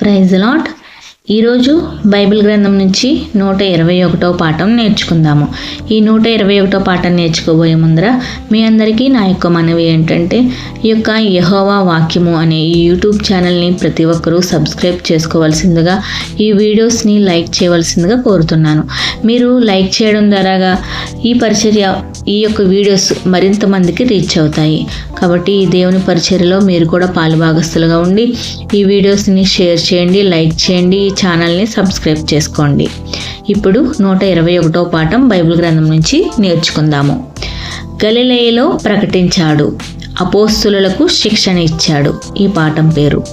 Praise lot ఈరోజు Bible గ్రంథం నుంచి నూట ఇరవై ఒకటో పాఠం నేర్చుకుందాము. ఈ నూట ఇరవై ఒకటో పాఠం నేర్చుకోబోయే ముందర మీ అందరికీ నా యొక్క మనవి ఏంటంటే ఈ యొక్క యహోవా వాక్యము అనే ఈ యూట్యూబ్ ఛానల్ని ప్రతి ఒక్కరూ సబ్స్క్రైబ్ చేసుకోవాల్సిందిగా ఈ వీడియోస్ని లైక్ చేయవలసిందిగా కోరుతున్నాను. మీరు లైక్ చేయడం ద్వారాగా ఈ పరిచర్య ఈ యొక్క వీడియోస్ మరింత మందికి రీచ్ అవుతాయి. కాబట్టి ఈ దేవుని పరిచర్యలో మీరు కూడా పాలుభాగస్తులుగా ఉండి ఈ వీడియోస్ని షేర్ చేయండి లైక్ చేయండి ఈ ఛానల్ని సబ్స్క్రైబ్ చేసుకోండి. ఇప్పుడు నూట ఇరవై ఒకటో పాఠం బైబిల్ గ్రంథం నుంచి నేర్చుకుందాము. గలిలేయలో ప్రకటించాడు అపోస్తులకు శిక్షణ ఇచ్చాడు. ఈ పాఠం పేరు.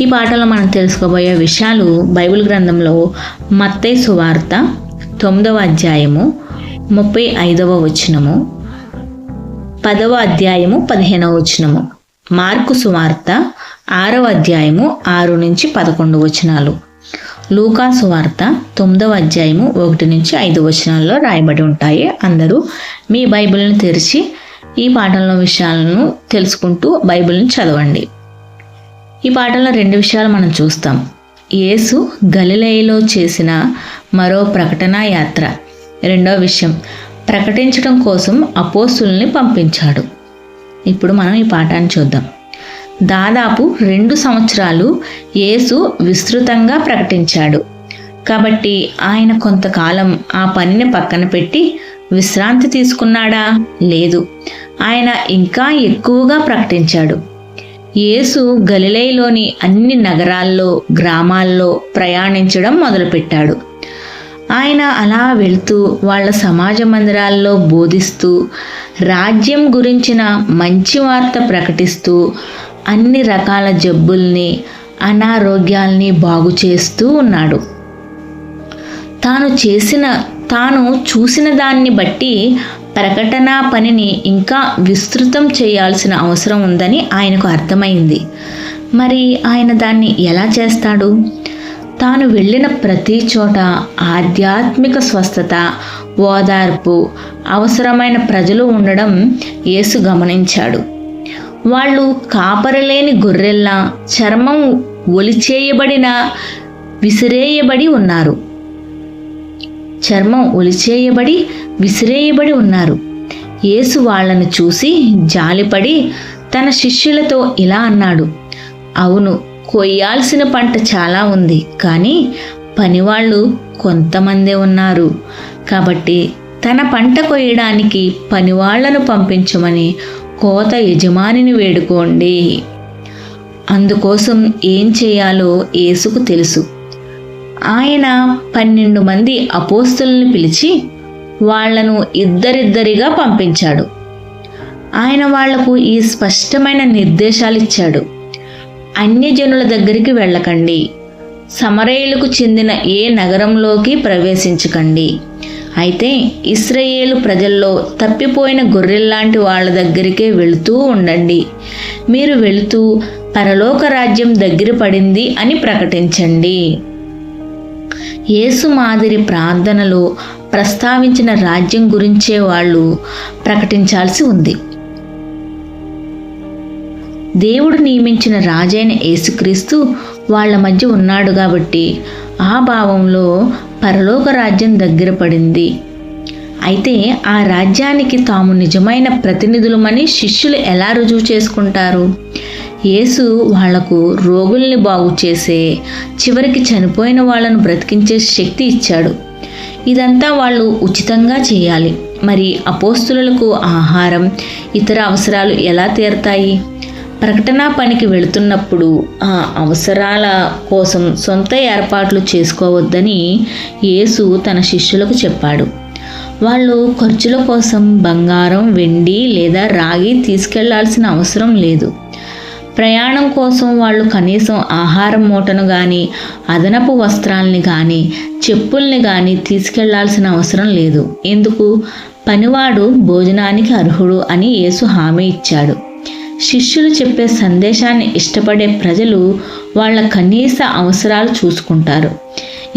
ఈ పాఠంలో మనం తెలుసుకోబోయే విషయాలు బైబిల్ గ్రంథంలో మత్తై సువార్త తొమ్మిదవ అధ్యాయము ముప్పై ఐదవ వచనము. పదవ అధ్యాయము పదిహేనవ వచనము. మార్కు సువార్త ఆరవ అధ్యాయము ఆరు నుంచి పదకొండు వచనాలు. లూకా సువార్త తొమ్మిదవ అధ్యాయము ఒకటి నుంచి ఐదు వచనాల్లో రాయబడి ఉంటాయి. అందరూ మీ బైబిల్ని తెరిచి ఈ పాఠంలో విషయాలను తెలుసుకుంటూ బైబిల్ని చదవండి. ఈ పాఠంలో రెండు విషయాలు మనం చూస్తాం. యేసు గలిలయలో చేసిన మరో ప్రకటనా యాత్ర. రెండో విషయం ప్రకటించడం కోసం అపోస్తుల్ని పంపించాడు. ఇప్పుడు మనం ఈ పాఠాన్ని చూద్దాం. దాదాపు రెండు సంవత్సరాలు యేసు విస్తృతంగా ప్రకటించాడు. కాబట్టి ఆయన కొంతకాలం ఆ పనిని పక్కన పెట్టి విశ్రాంతి తీసుకున్నాడా? లేదు. ఆయన ఇంకా ఎక్కువగా ప్రకటించాడు. యేసు గలిలైలోని అన్ని నగరాల్లో గ్రామాల్లో ప్రయాణించడం మొదలుపెట్టాడు. ఆయన అలా వెళ్తూ వాళ్ళ సమాజ మందిరాల్లో బోధిస్తూ రాజ్యం గురించిన మంచి వార్త ప్రకటిస్తూ అన్ని రకాల జబ్బుల్ని అనారోగ్యాల్ని బాగు చేస్తూ ఉన్నాడు. తాను చేసిన తాను చూసిన దాన్ని బట్టి ప్రకటన పనిని ఇంకా విస్తృతం చేయాల్సిన అవసరం ఉందని ఆయనకు అర్థమైంది. మరి ఆయన దాన్ని ఎలా చేస్తాడు? తాను వెళ్ళిన ప్రతి చోట ఆధ్యాత్మిక స్వస్థత ఓదార్పు అవసరమైన ప్రజలు ఉండడం యేసు గమనించాడు. వాళ్ళు కాపరలేని గొర్రెల్లా చర్మం ఒలిచేయబడిన విసిరేయబడి ఉన్నారు. చర్మం ఒలిచేయబడి విసిరేయబడి ఉన్నారు. యేసు వాళ్ళను చూసి జాలిపడి తన శిష్యులతో ఇలా అన్నాడు అవును కొయ్యాల్సిన పంట చాలా ఉంది కానీ పనివాళ్ళు కొంతమందే ఉన్నారు. కాబట్టి తన పంట కొయ్యడానికి పనివాళ్ళను పంపించమని కోత యజమానిని వేడుకోండి. అందుకోసం ఏం చేయాలో యేసుకు తెలుసు. ఆయన పన్నెండు మంది అపోస్తులను పిలిచి వాళ్ళను ఇద్దరిద్దరిగా పంపించాడు. ఆయన వాళ్ళకు ఈ స్పష్టమైన నిర్దేశాలు ఇచ్చాడు అన్యజనుల దగ్గరికి వెళ్ళకండి. సమరయులకు చెందిన ఏ నగరంలోకి ప్రవేశించకండి. అయితే ఇస్రయేలు ప్రజల్లో తప్పిపోయిన గొర్రెల్లాంటి వాళ్ళ దగ్గరికే వెళుతూ ఉండండి. మీరు వెళుతూ పరలోక రాజ్యం దగ్గర పడింది అని ప్రకటించండి. యేసు మాదిరి ప్రార్థనలో ప్రస్తావించిన రాజ్యం గురించే వాళ్ళు ప్రకటించాల్సి ఉంది. దేవుడు నియమించిన రాజైన యేసుక్రీస్తు వాళ్ళ మధ్య ఉన్నాడు కాబట్టి ఆ భావంలో పరలోక రాజ్యం దగ్గర పడింది. అయితే ఆ రాజ్యానికి తాము నిజమైన ప్రతినిధులమని శిష్యులు ఎలా రుజువు చేసుకుంటారు? యేసు వాళ్ళకు రోగుల్ని బాగు చేసే చివరికి చనిపోయిన వాళ్ళను బ్రతికించే శక్తి ఇచ్చాడు. ఇదంతా వాళ్ళు ఉచితంగా చేయాలి. మరి అపోస్తులకు ఆహారం ఇతర అవసరాలు ఎలా తీరతాయి? ప్రకటన పనికి వెళుతున్నప్పుడు ఆ అవసరాల కోసం సొంత ఏర్పాట్లు చేసుకోవద్దని యేసు తన శిష్యులకు చెప్పాడు. వాళ్ళు ఖర్చుల కోసం బంగారం వెండి లేదా రాగి తీసుకెళ్ళాల్సిన అవసరం లేదు. ప్రయాణం కోసం వాళ్ళు కనీసం ఆహారం మూటను కానీ అదనపు వస్త్రాల్ని కానీ చెప్పుల్ని కానీ తీసుకెళ్ళాల్సిన అవసరం లేదు. ఎందుకు? పనివాడు భోజనానికి అర్హుడు అని యేసు హామీ ఇచ్చాడు. శిష్యులు చెప్పే సందేశాన్ని ఇష్టపడే ప్రజలు వాళ్ళ కనీస అవసరాలు చూసుకుంటారు.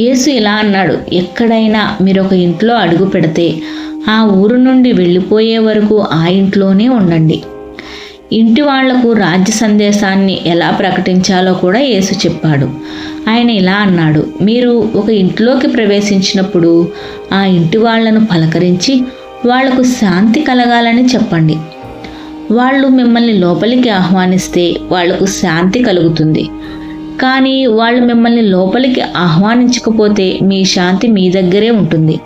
యేసు ఇలా అన్నాడు ఎక్కడైనా మీరు ఒక ఇంట్లో అడుగు పెడితే ఆ ఊరు నుండి వెళ్ళిపోయే వరకు ఆ ఇంట్లోనే ఉండండి. ఇంటి వాళ్ళకు రాజ్య సందేశాన్ని ఎలా ప్రకటించాలో కూడా యేసు చెప్పాడు. ఆయన ఇలా అన్నాడు మీరు ఒక ఇంట్లోకి ప్రవేశించినప్పుడు ఆ ఇంటి వాళ్ళను పలకరించి వాళ్ళకు శాంతి కలగాలని చెప్పండి. వాళ్ళు మిమ్మల్ని లోపలికి ఆహ్వానిస్తే వాళ్ళకు శాంతి కలుగుతుంది. కానీ వాళ్ళు మిమ్మల్ని లోపలికి ఆహ్వానించకపోతే మీ శాంతి మీ దగ్గరే ఉంటుంది.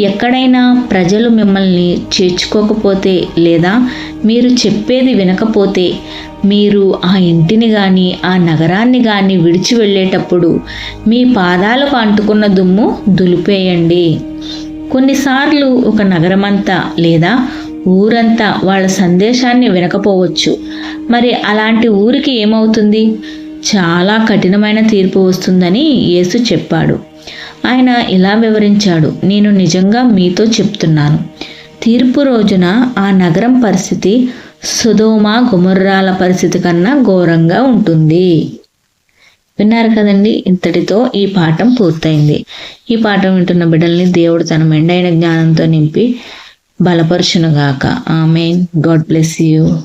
ఎక్కడైనా ప్రజలు మిమ్మల్ని చేర్చుకోకపోతే లేదా మీరు చెప్పేది వినకపోతే మీరు ఆ ఇంటిని కానీ ఆ నగరాన్ని కానీ విడిచి వెళ్ళేటప్పుడు మీ పాదాలకు అంటుకున్న దుమ్ము దులిపేయండి. కొన్నిసార్లు ఒక నగరమంతా లేదా ఊరంతా వాళ్ళ సందేశాన్ని వినకపోవచ్చు. మరి అలాంటి ఊరికి ఏమవుతుంది? చాలా కఠినమైన తీర్పు వస్తుందని యేసు చెప్పాడు. ఆయన ఇలా వివరించాడు నేను నిజంగా మీతో చెప్తున్నాను. తీర్పు రోజున ఆ నగరం పరిస్థితి సుధోమ గుమర్రాల పరిస్థితి కన్నా ఘోరంగా ఉంటుంది. విన్నారు కదండి ఇంతటితో ఈ పాఠం పూర్తయింది. ఈ పాఠం వింటున్న బిడ్డల్ని దేవుడు తన మెండైన జ్ఞానంతో నింపి బలపరుచునుగాక. ఆమెన్. God bless you.